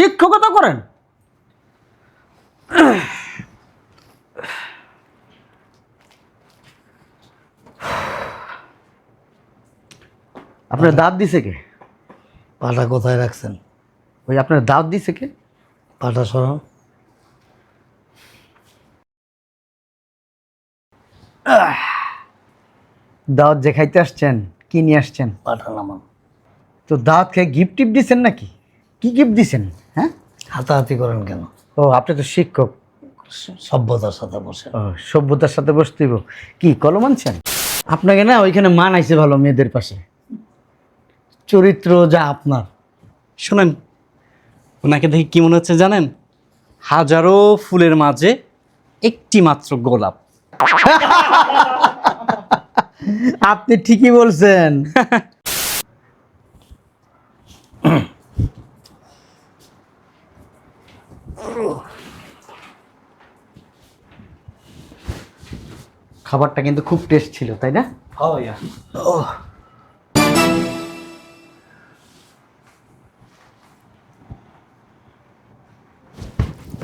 শিক্ষকতা করেন? আপনার দাঁত দিছে কে? পাটা কোথায় রাখছেন? ওই আপনার দাঁত দিছে কে? পাটা সরান। দাঁত যে খাইতে আসছেন কি নিয়ে আসছেন? পাটা নামান। তো দাঁত খেয়ে গিফট টিপ দিছেন নাকি? কি গিফট দিছেন? হ্যাঁ? হাতাহাতি করেন কেন? ও আপনি তো শিক্ষক। সভ্যতার সাথে বসে সভ্যতার সাথে বসতে হইব। কি কলম আনছেন? আপনাকে না ওইখানে মান আইছে ভালো মেয়েদের পাশে। চরিত্র যা আপনার। শোনেন ওনাকে দেখে কি মনে হচ্ছে জানেন? হাজারো ফুলের মাঝে একটি মাত্র গোলাপ। আপনি ঠিকই বলছেন। খাবারটা কিন্তু খুব টেস্ট ছিল তাই না?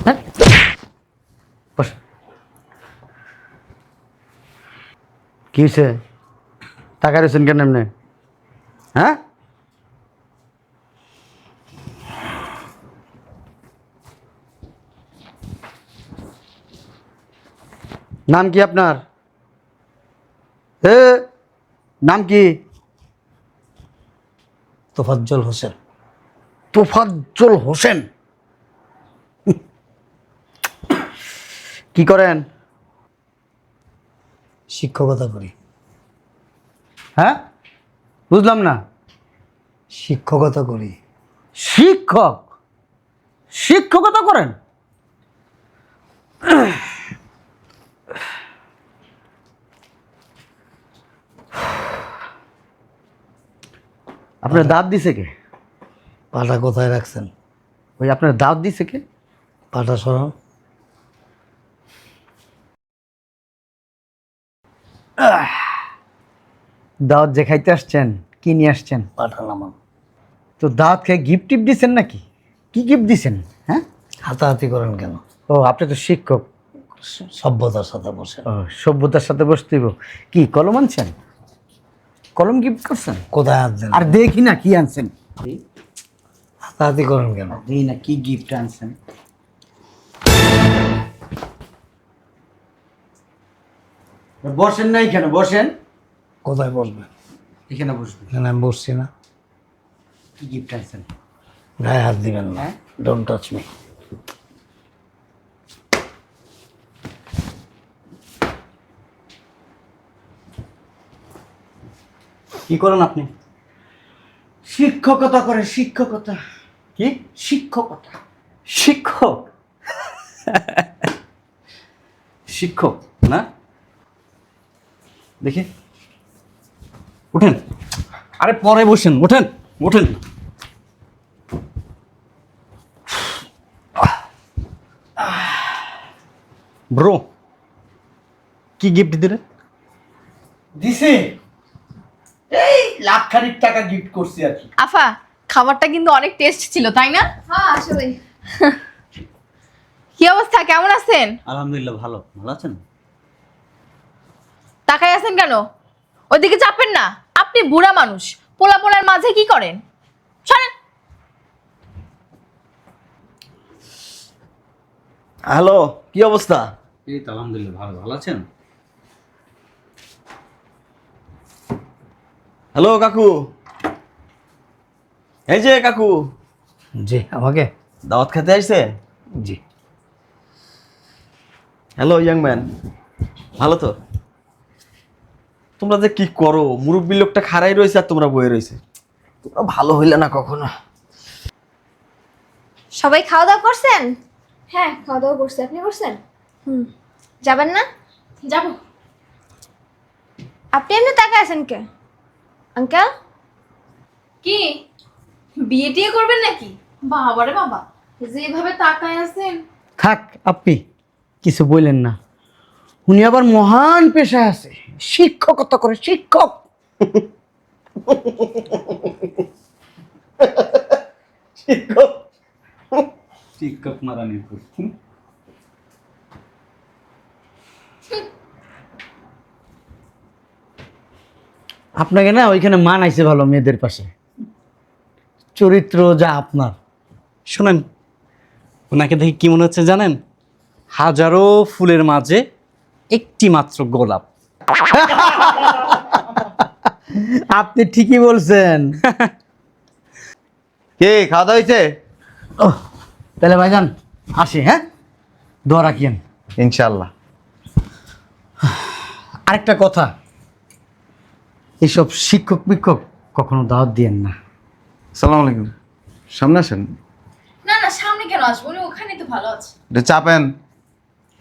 হ্যাঁ? বস। কি হয়েছে টাকা রয়েছেন কেন এমনি? হ্যাঁ? নাম কি আপনার? এ নাম কি? তোফাজ্জল হোসেন। তোফাজ্জল হোসেন? কি করেন? শিক্ষকতা করি। হ্যাঁ? বুঝলাম না। শিক্ষকতা করি। শিক্ষক? শিক্ষকতা করেন? আপনার দাঁত দিছে কে? পাটা কোথায় রাখছেন? ওই আপনার দাঁত দিছে কে? পাটা সরান। দাঁত যে খাইতে আসছেন কি নিয়ে আসছেন? পাটা নামান। তো দাঁত খেয়ে গিফট টিপ দিছেন নাকি? কি গিফট দিছেন? হ্যাঁ? হাতাহাতি করেন কেন? ও আপনি তো শিক্ষক। সভ্যতার সাথে বসে ও সভ্যতার সাথে বসতে হইব। কি কলম আনছেন? কলম গিফট করছেন? কোথায় দেন আর দেখি না কি আনছেন। হাতাহাতি করেন কেন? দেখি না কি গিফট আনছেন। বসেন না এখানে বসেন। কোথায় বসবেন? এখানে বসবেন। এখানে আমি বসছি না। কি গিফট আনছেন? গায়ে হাত দিবেন না? ডোন্ট টাচ মি কি করেন আপনি? শিক্ষকতা করে শিক্ষকতা। কি? শিক্ষকতা। শিক্ষক? শিক্ষক না? দেখি। উঠেন। আরে পরে বসেন উঠেন উঠেন। ব্রো কি গিফট দিলে দিছে। এই লাখ খানিক টাকা গিফট করছি আর কি। আফা খাবারটা কিন্তু অনেক টেস্ট ছিল তাই না? হ্যাঁ আসলে কি অবস্থা? কেমন আছেন? আলহামদুলিল্লাহ ভালো। ভালো আছেন? তাকাই আছেন কেন? ওইদিকে চাপেন না। আপনি বুড়া মানুষ। পোলা পোলার মাঝে কি করেন? শোনেন হ্যালো কি অবস্থা? এই তো আলহামদুলিল্লাহ ভালো। ভালো আছেন? হ্যালো কাকু। এই যে কাকু। জি আমাকে? দাওয়াত খেতে আসছে জি। Hello young man. ভালো তো? তোমরা যে কি করো? মুরব্বী লোকটা খাড়াই রয়েছে আর তোমরা বয়ে রয়েছে। তোমরা ভালো হইলে না কখনো। সবাই খাওয়া দাওয়া করছেন? হ্যাঁ খাওয়া দাওয়া করছে। আপনি করছেন? হুম। যাবেন না? যাব। আপনি এমনি তাকায় আছেন কে? আঙ্কেল? কি? বিয়ে টিয়ে করবেন নাকি? বাবারে বাবা যেভাবে তাকায় আছেন। থাক আপনি কিছু বললেন না। উনি আবার মহান পেশায় আছে। শিক্ষকতা করে শিক্ষক! শিক্ষক। টিকটক মারানির পুত। আপনাকে না ওইখানে মান আইছে ভালো মেয়েদের পাশে। চরিত্র যা আপনার। শোনেন ওনাকে দেখে কি মনে হচ্ছে জানেন? হাজারো ফুলের মাঝে একটি মাত্র গোলাপ। আপনি ঠিকই বলছেন। কে খাওয়া দাওয়া হয়েছে ও তাহলে ভাইজান আসি হ্যাঁ? দোয়া রাখিয়েন ইনশাল্লাহ আরেকটা কথা। এইসব শিক্ষক বিক্ষক কখনো দাওয়াত দিয়েন না। সালাম আলাইকুম। সামনে আসেন। না না সামনে কেন আসব? উনি ওখানে তো ভালো আছে। একটু চাপেন।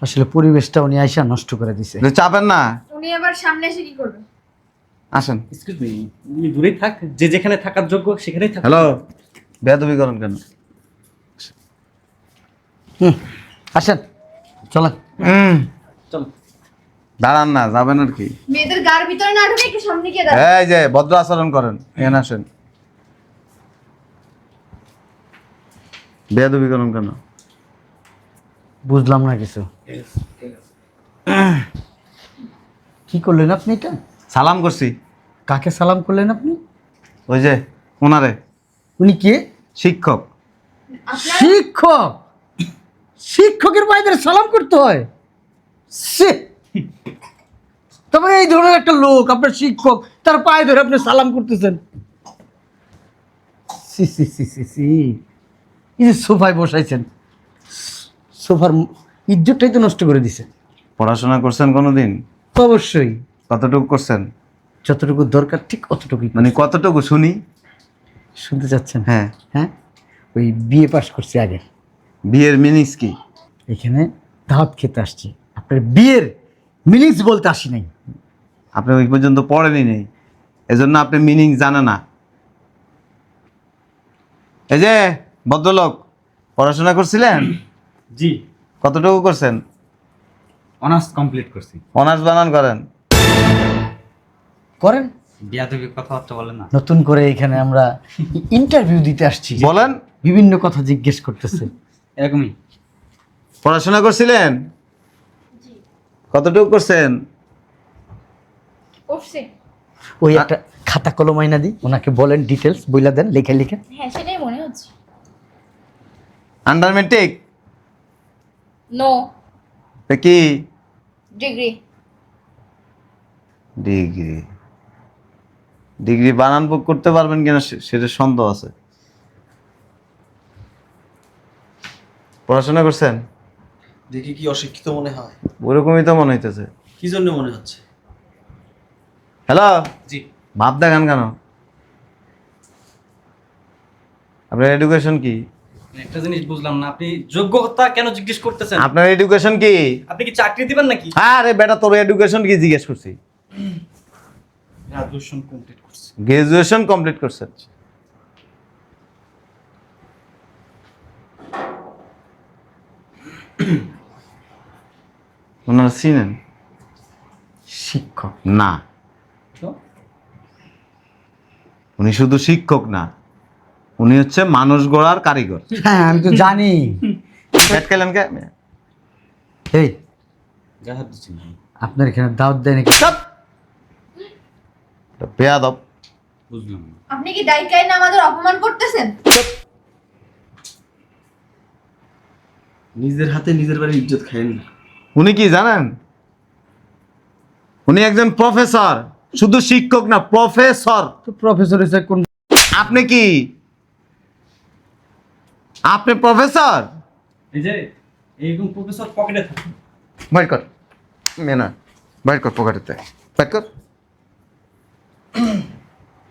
আসলে পরিবেশটা উনি আইসা নষ্ট করে দিছে। একটু চাপেন না। উনি আবার সামনে এসে কি করবে? আসেন। এক্সকিউজ মি উনি দূরেই থাক। যে যেখানে থাকার যোগ্য সেখানেই থাক। হ্যালো বেয়াদবি করেন কেন? হুম আসেন। চলেন। হুম। চলো দাঁড়ান না যাবেন আর কি। মেয়েদের গার ভিতরে না ঢুকে একটু সামনে গিয়ে দাঁড়ান। এই যে ভদ্র আচরণ করেন এখানে আসেন। বেয়াদবি করেন কেন? বুঝলাম না কিছু। কি করলেন আপনি এটা? সালাম করছি। কাকে সালাম করলেন আপনি? ওই যে ওনারে উনি কে? শিক্ষক। শিক্ষক? শিক্ষকের বাইরে সালাম করতে হয়? সে তবে এই ধরনের একটা লোক আপনার শিক্ষক তার পায়ে ধরে আপনি সালাম করতেছেন। সি সি সি সি সি। এই যে সোফায় বসাইছেন সোফার ইজ্জতটাই তো নষ্ট করে দিছে। পড়াশোনা করছেন কোনোদিন? অবশ্যই। কতটুকু করছেন? যতটুকু দরকার ঠিক অতটুকুই মানে কতটুকু শুনি? শুনতে চাচ্ছেন? হ্যাঁ। হ্যাঁ? ওই বিয়ে পাশ করছি আগে বিয়ের মিনিস কি? এখানে দাওয়াত খেতে আসছি। আপনার বিয়ের মিনিংস বলতে আসি নাই। আপনি ওই পর্যন্ত পড়েনি নেই। এজন্য আপনি মিনিং জানে না। এই যে ভদ্রলোক পড়াশোনা করছিলেন? জি। কতটুকু করছেন? অনার্স কমপ্লিট করছি। অনার্স বানান করেন। করেন? বিয়াদবি কথাবার্তা বলেন না। নতুন করে এখানে আমরা ইন্টারভিউ দিতে আসছি। বলেন। বিভিন্ন কথা জিজ্ঞেস করতেছে। এরকমই। পড়াশোনা করছিলেন? কতটুকু করছেন? ওই একটা খাতা কলম আইনা দিই ওনাকে বলেন ডিটেলস বইলা দেন লিখে লিখে। হ্যাঁ সেটাই মনে হচ্ছে। আন্ডার মেট্রিক নো কি? ডিগ্রি ডিগ্রি ডিগ্রি বানান বুক করতে পারবেন কিনা সেটা সন্দেহ আছে। পড়াশোনা করছেন? দেখি কি অশিক্ষিত মনে হয়? ওরকমই তো মনে হইতেছে। কি জন্য মনে হচ্ছে? হ্যালো? জি। ভাব দেখান কেন? আপনার এডুকেশন কি? একটা জিনিস বুঝলাম না আপনি যোগ্যতা কেন জিজ্ঞেস করতেছেন? আপনার এডুকেশন কি? আপনি কি চাকরি দিবেন নাকি? আরে বেটা তোর এডুকেশন কি জিজ্ঞেস করছি? গ্রাজুয়েশন কমপ্লিট করছি। গ্রাজুয়েশন কমপ্লিট করছেন ওনারা চিনেন? শিক্ষক। না। তো? উনি শুধু শিক্ষক না উনি হচ্ছে মানুষ গড়ার কারিগর। হ্যাঁ আমি তো জানি। পেট খেলেন কে? এই। আপনার এখানে দাওয়াত দেয় নাকি? বেয়াদব। বুঝলাম আপনি কি দায়িকায় না আমাদের অপমান করতেছেন? নিজের হাতে নিজের বাড়ির ইজ্জত খাইন না। উনি কি জানেন? উনি একজন প্রফেসর শুধু শিক্ষক না প্রফেসর। প্রফেসর হিসেবে কোন আপনি কি? আপনি প্রফেসর? এই যে এইরকম প্রফেসর পকেটে থাকে। বাইর কর। মেনা বাইর কর পকেটেতে। বাইর কর।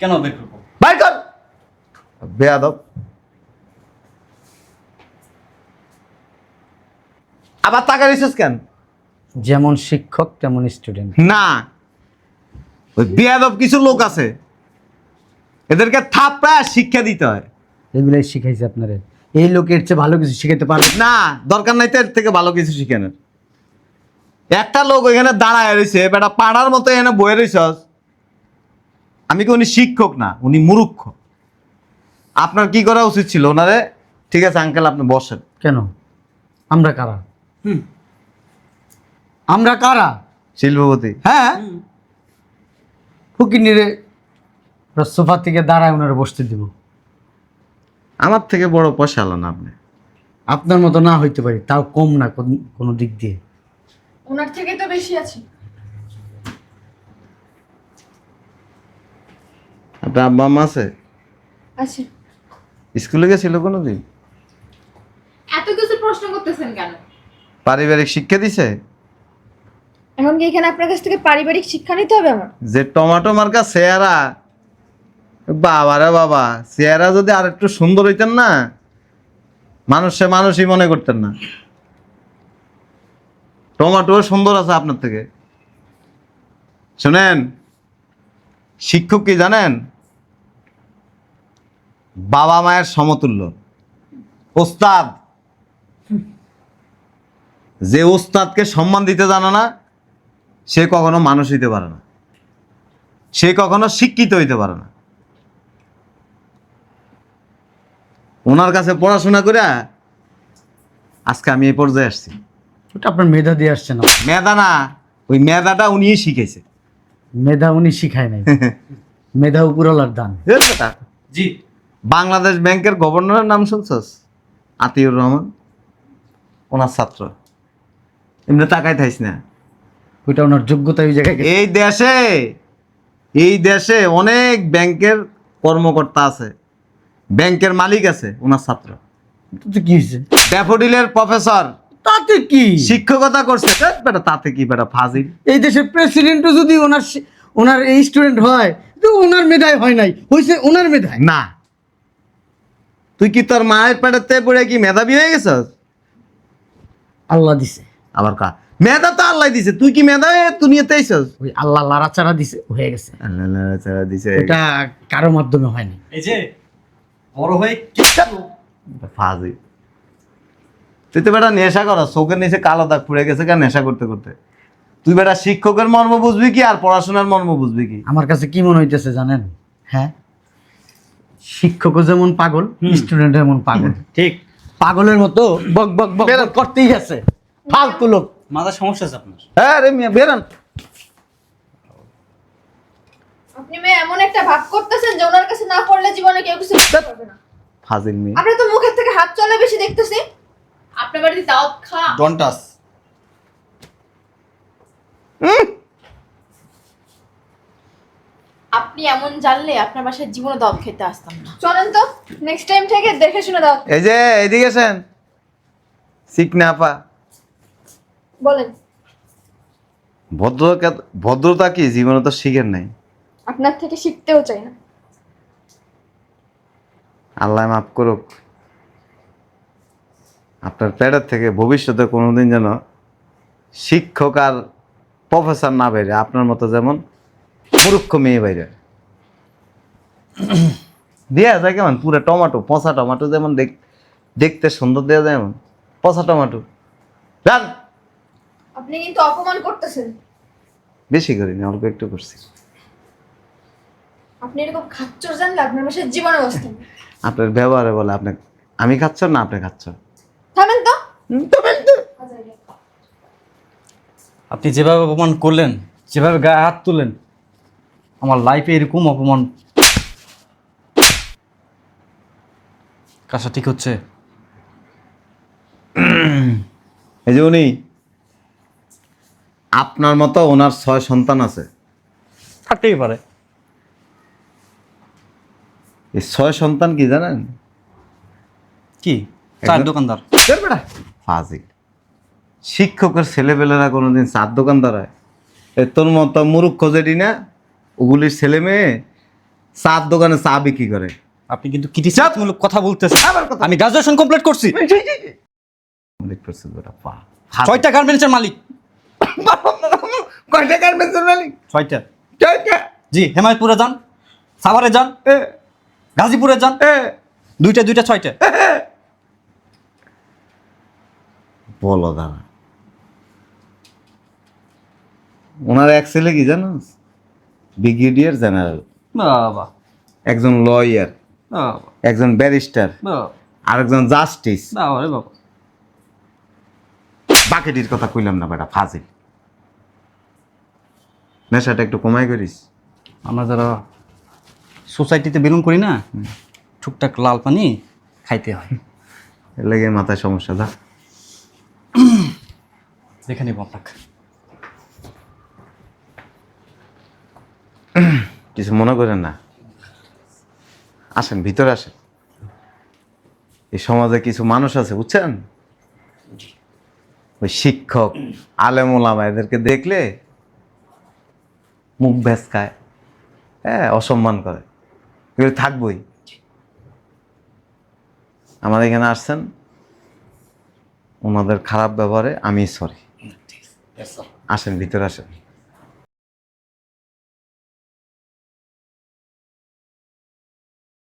কেন বের করব? বাইর কর। বেয়াদব। আবার টাকা রিসেস কেন? যেমন শিক্ষক তেমন স্টুডেন্ট না। ওই বেয়াদব কিছু লোক আছে। এদেরকে থাপড়া শিক্ষা দিতে হয়। এগুলাই শিখাইছে আপনারে। এই লোকের চেয়ে ভালো কিছু শিখাইতে পারবে না। দরকার নাই তো এর থেকে ভালো কিছু শিখেনের। একটা লোক ওইখানে দাঁড়ায় রয়েছে বেটা পাড়ার মতো এখানে বয়ে রয়েছস আমি কি উনি শিক্ষক না? উনি মুরুক্ষ আপনার কি করা উচিত ছিল ওনারে? ঠিক আছে আঙ্কেল আপনি বসেন। কেন? আমরা কারা? আমরা কারা? শিল্পপতি। হ্যাঁ? ফকিনিরে সোফা থেকে দাঁড়ায় ওনারা বসতে দিব। আমার থেকে বড় পয়সা আলো না আপনি। আপনার মতো না হইতে পারি তাও কম না কোন- কোনো দিক দিয়ে। ওনার থেকে তো বেশি আছে। আপনার আব্বা আম্মা আছে? আছে। স্কুলে গেছিল কোনোদিন? এত কিছু প্রশ্ন করতেছেন কেন? পারিবারিক শিক্ষা দিছে? এখন কি এখানে আপনার কাছ থেকে পারিবারিক শিক্ষা নিতে হবে আমার? যে টমেটো মার্কা চেহারা। বাবা রে বাবা, চেহারা যদি আর একটু সুন্দর হইতেন না, মানুষে মানুষই মনে করতেন না। টমাটো সুন্দর আছে আপনার থেকে। শুনেন, শিক্ষক কি জানেন? বাবা মায়ের সমতুল্য। ওস্তাদ। যে ওস্তাদকে সম্মান দিতে জানো না সে কখনো মানুষ হইতে পারে না। সে কখনো শিক্ষিত হইতে পারে না। ওনার কাছে পড়াশোনা করে আজকে আমি এই পর্যায়ে আসছি। ওটা আপনার মেধা দিয়ে আসছে না মেধা না ওই মেধাটা উনি শিখেছে। মেধা উনি শিখায় নাই। মেধা উপরওয়ালার দান। জি। বাংলাদেশ ব্যাংকের গভর্নরের নাম শুনছস? আতিউর রহমান। ওনার ছাত্র। এমনি তাকাই থাইস না। ওইটা ওনার যোগ্যতা ওই জায়গায় গেছে। এই দেশে এই দেশে অনেক ব্যাংকের কর্মকর্তা আছে। ব্যাংকের মালিক আছে ওনার ছাত্র। তো কি হয়েছে? ড্যাফোডিলের প্রফেসর। তাতে কি? শিক্ষকতা করছে ধ্যাৎ বেটা তাতে কি বেটা ফাজিল? এই দেশের প্রেসিডেন্টও যদি ওনার শি- ওনার এই স্টুডেন্ট হয় তো ওনার মেধায় হয় নাই। হয়েছে ওনার মেধায়? না। তুই কি তোর মায়ের পেটেতে পড়ে কি মেধাবী হয়ে গেছস? আল্লাহ দিছে। আবার কা মেধা তো আল্লাহ দিছে। তুই কি মেধা হয়ে দুনিয়াতে আইছস? ওই আল্লাহ লাড়াচাড়া দিছে হয়ে গেছে। আল্লাহ নাড়াচাড়া দিছে। এটা কারও মাধ্যমে হয়নি। এই যে বড় হয়ে ফাজিল তুই তো বেটা নেশা করা চোখের নিচে কালো দাগ পড়ে গেছে কেন নেশা করতে করতে। তুই বেটা শিক্ষকের মর্ম বুঝবি কি আর পড়াশোনার মর্ম বুঝবি কি? আমার কাছে কি মনে হইতেছে জানেন? হ্যাঁ? শিক্ষকও যেমন পাগল স্টুডেন্ট যেমন পাগল। ঠিক। পাগলের মতো বক বক বক বক করতেই আছে। ফালতু লোক। মাথার সমস্যা আছে আপনার। হ্যাঁ রে মিয়া বেরান। আপনি মেয়ে এমন একটা ভাব করতেছেন যে ওনার কাছে না পড়লে জীবনে কেউ কিছু করতে পারবে না। ফাজিল মেয়ে। আপনি তো মুখের থেকে হাত চলে বেশি দেখতেছি। আপনার বাড়িতে দাওয়াত খা। ডন্টাস আপনি এমন জানলে আপনার বাসায় জীবনে দাওয়াত খেতে আসতাম না। চলেন তো নেক্সট টাইম থেকে দেখে শুনে দাও এই যে এদিকে আছেন শিখনা আপা। বলেন। ভদ্রতা ভদ্রতা কি? জীবনে তো শিখেন নাই। আপনার থেকে শিখতেও চাই না। আল্লাহ মাফ করুক। আপনার প্যাডের থেকে ভবিষ্যতে কোনোদিন যেন শিক্ষক আর প্রফেসর না বাইরে আপনার মতো যেমন মূর্খ মেয়ে বাইরে দেওয়া যায় কেমন? পুরো টমাটো পচা টমাটো যেমন দেখ- দেখতে সুন্দর দেওয়া যায় এমন। পচা টমাটো। যান। আপনি কিন্তু অপমান করতেছেন। বেশি করিনি অল্প একটু করছি। আপনি এরকম খাচ্চর জানলে আপনার বাসায় জীবনে বসতেন আপনার ব্যবহারে বলে আপনি আমি খাচ্ছ না আপনি খাচ্ছ থামেন তো। থামেন তো। আপনি যেভাবে অপমান করলেন যেভাবে গায়ে হাত তুললেন আমার লাইফে এরকম অপমান। কাজটা ঠিক হচ্ছে। এই যে উনি আপনার মতো ওনার ছয় সন্তান আছে। থাকতেই পারে। এই ছয় সন্তান কি জানেন? কি? চার দোকানদার। ফাজিল। শিক্ষকের ছেলেপেলেরা কোনোদিন চার দোকান দাঁড়ায় এ তোর মতো মুরুখ খোঁজেডি না ওগুলির ছেলে মেয়ে চার দোকানে চা বিক্রি করে। আপনি কিন্তু ক্রিটিসিজমূলক কথা বলতেছেন। আমি গ্রাজুয়েশন কমপ্লিট করছি। ছয়টা গার্মেন্টসের মালিক। কয়টা গার্মেন্টসের মালিক ছয়টা। ছয়টা? জি হেমায়তপুরে যান সাভারে যান এ, গাজীপুরে যান। দুইটা দুইটা ছয়টা। বলো দাঁড়া ওনার এক ছেলে কি জানো? Brigadier general. বাবা। একজন লয়ার একজন ব্যারিস্টার আরেকজন জাস্টিস। বাবা বাবা। বাকেটির কথা কইলাম না বেটা ফাজিল। নেশাটা একটু কমাই করিস। আমরা যারা সোসাইটিতে বেলুন করি না টুকটাক লাল পানি খাইতে হয়। এর লেগে মাথায় সমস্যা যা। দেখে নিব আপনাকে। কিছু মনে করেন না? আসেন ভিতরে আসেন। এই সমাজে কিছু মানুষ আছে বুঝছেন? ওই শিক্ষক আলেম ওলামা এদেরকে দেখলে মুখ ভেস খায় হ্যাঁ অসম্মান করে। এগুলো থাকবই। আমাদের এখানে আসছেন। ওনাদের খারাপ ব্যবহারে আমি সরি আসেন ভিতরে আসেন।